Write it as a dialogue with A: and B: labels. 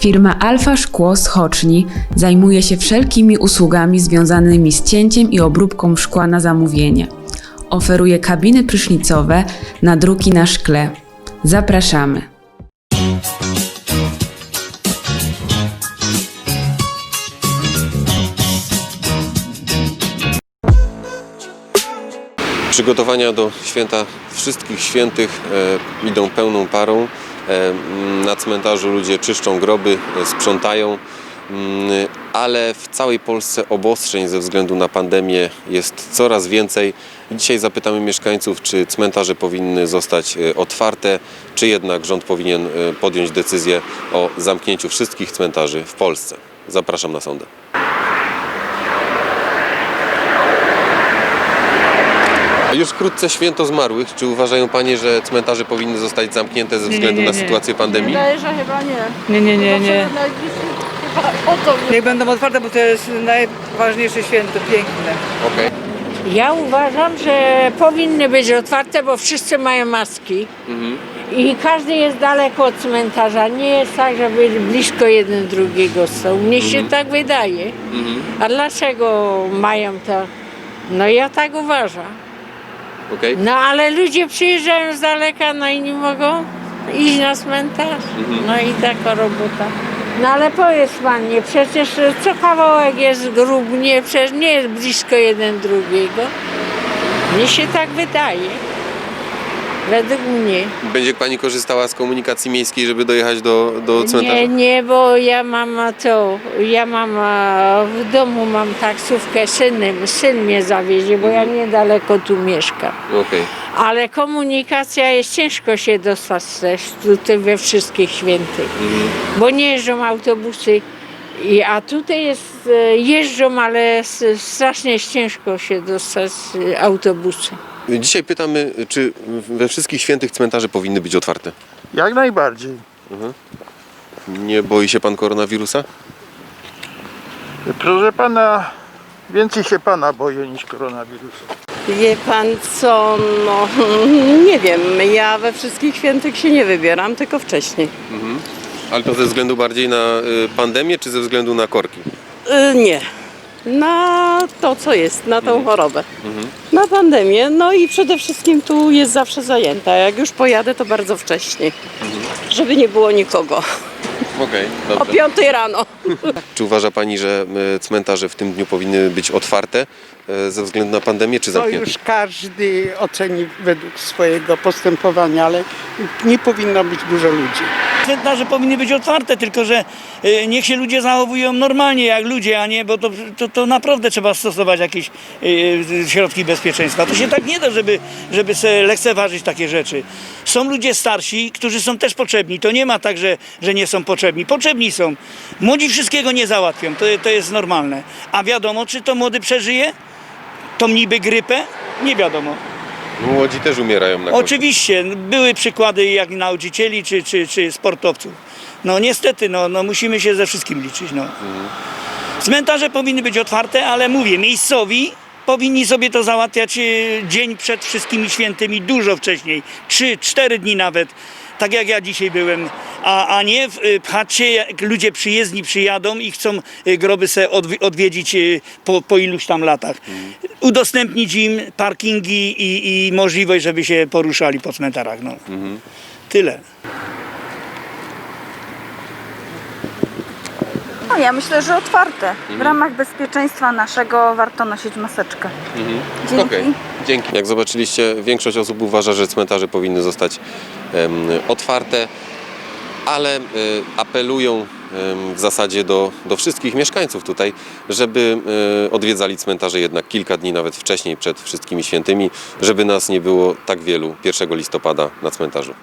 A: Firma Alfa Szkło z Choczni zajmuje się wszelkimi usługami związanymi z cięciem i obróbką szkła na zamówienie. Oferuje kabiny prysznicowe, nadruki na szkle. Zapraszamy.
B: Przygotowania do święta wszystkich świętych e, idą pełną parą. Na cmentarzu ludzie czyszczą groby, e, sprzątają, mm, ale w całej Polsce obostrzeń ze względu na pandemię jest coraz więcej. Dzisiaj zapytamy mieszkańców, czy cmentarze powinny zostać e, otwarte, czy jednak rząd powinien e, podjąć decyzję o zamknięciu wszystkich cmentarzy w Polsce. Zapraszam na sądę. Już wkrótce święto zmarłych. Czy uważają Panie, że cmentarze powinny zostać zamknięte ze
C: Nie,
B: względu
C: nie,
B: na
C: nie.
B: sytuację pandemii?
D: Wydaje, że chyba nie.
C: Nie, nie, nie, nie.
D: Chyba o to
C: Niech będą otwarte, bo to jest najważniejsze święto, piękne.
B: Okej.
E: Ja uważam, że powinny być otwarte, bo wszyscy mają maski
B: Mhm.
E: i każdy jest daleko od cmentarza. Nie jest tak, żeby blisko jeden drugiego są. Mnie się tak wydaje.
B: Mhm.
E: A dlaczego mają to? No ja tak uważam.
B: Okej.
E: No ale ludzie przyjeżdżają z daleka, no i nie mogą iść na cmentarz. No i taka robota. No ale powiedz panie, przecież co kawałek jest grób, nie, przecież nie jest blisko jeden drugiego. Mnie się tak wydaje. Według mnie.
B: Będzie Pani korzystała z komunikacji miejskiej, żeby dojechać do, do cmentarza?
E: Nie, nie, bo ja mam to, ja mam a, w domu mam taksówkę, synem, syn mnie zawiezie, bo ja niedaleko tu mieszkam.
B: Okej.
E: Ale komunikacja jest ciężko się dostać też tutaj we wszystkich świętych, bo nie jeżdżą autobusy. I, a tutaj jest, e, jeżdżą, ale strasznie jest ciężko się dostać autobusy.
B: Dzisiaj pytamy, czy we wszystkich świętych cmentarze powinny być otwarte?
F: Jak najbardziej.
B: Nie boi się Pan koronawirusa?
F: Proszę pana, więcej się pana boję niż koronawirusa.
G: Wie pan co, no nie wiem, ja we wszystkich świętych się nie wybieram, tylko wcześniej.
B: Ale to ze względu bardziej na y, pandemię, czy ze względu na korki?
G: Y, nie, na to co jest, na tą chorobę, na pandemię, no i przede wszystkim tu jest zawsze zajęta, jak już pojadę to bardzo wcześnie, żeby nie było nikogo,
B: Okej,
G: o
B: dobrze.
G: piątej rano.
B: Czy uważa Pani, że y, cmentarze w tym dniu powinny być otwarte ze względu na pandemię, czy
H: To
B: zamknięte?
H: już każdy oceni według swojego postępowania, ale nie powinno być dużo ludzi.
I: Cmentarze powinny być otwarte, tylko że y, niech się ludzie zachowują normalnie jak ludzie, a nie, bo to, to, to naprawdę trzeba stosować jakieś y, środki bezpieczeństwa. To się tak nie da, żeby, żeby sobie lekceważyć takie rzeczy. Są ludzie starsi, którzy są też potrzebni. To nie ma tak, że, że nie są potrzebni. Potrzebni są. Młodzi wszystkiego nie załatwią, to, to jest normalne. A wiadomo, czy to młody przeżyje? Tą niby grypę? Nie wiadomo.
B: Młodzi też umierają na korki.
I: Oczywiście, były przykłady jak nauczycieli czy, czy, czy sportowców. No niestety, no, no musimy się ze wszystkim liczyć. No. Cmentarze powinny być otwarte, ale mówię, miejscowi powinni sobie to załatwiać e, dzień przed wszystkimi świętymi, dużo wcześniej, 3-4 dni nawet. Tak jak ja dzisiaj byłem, a, a nie w- e, pchać się, jak ludzie przyjezdni przyjadą i chcą e, groby se odwi- odwiedzić e, po, po iluś tam latach. Udostępnić im parkingi i, i możliwość, żeby się poruszali po cmentarach. No. Tyle.
D: No ja myślę, że otwarte. W ramach bezpieczeństwa naszego warto nosić maseczkę. Dzięki.
B: Okej, dzięki. Jak zobaczyliście, większość osób uważa, że cmentarze powinny zostać otwarte, ale apelują w zasadzie do, do wszystkich mieszkańców tutaj, żeby odwiedzali cmentarze jednak kilka dni nawet wcześniej przed wszystkimi świętymi, żeby nas nie było tak wielu 1 listopada na cmentarzu.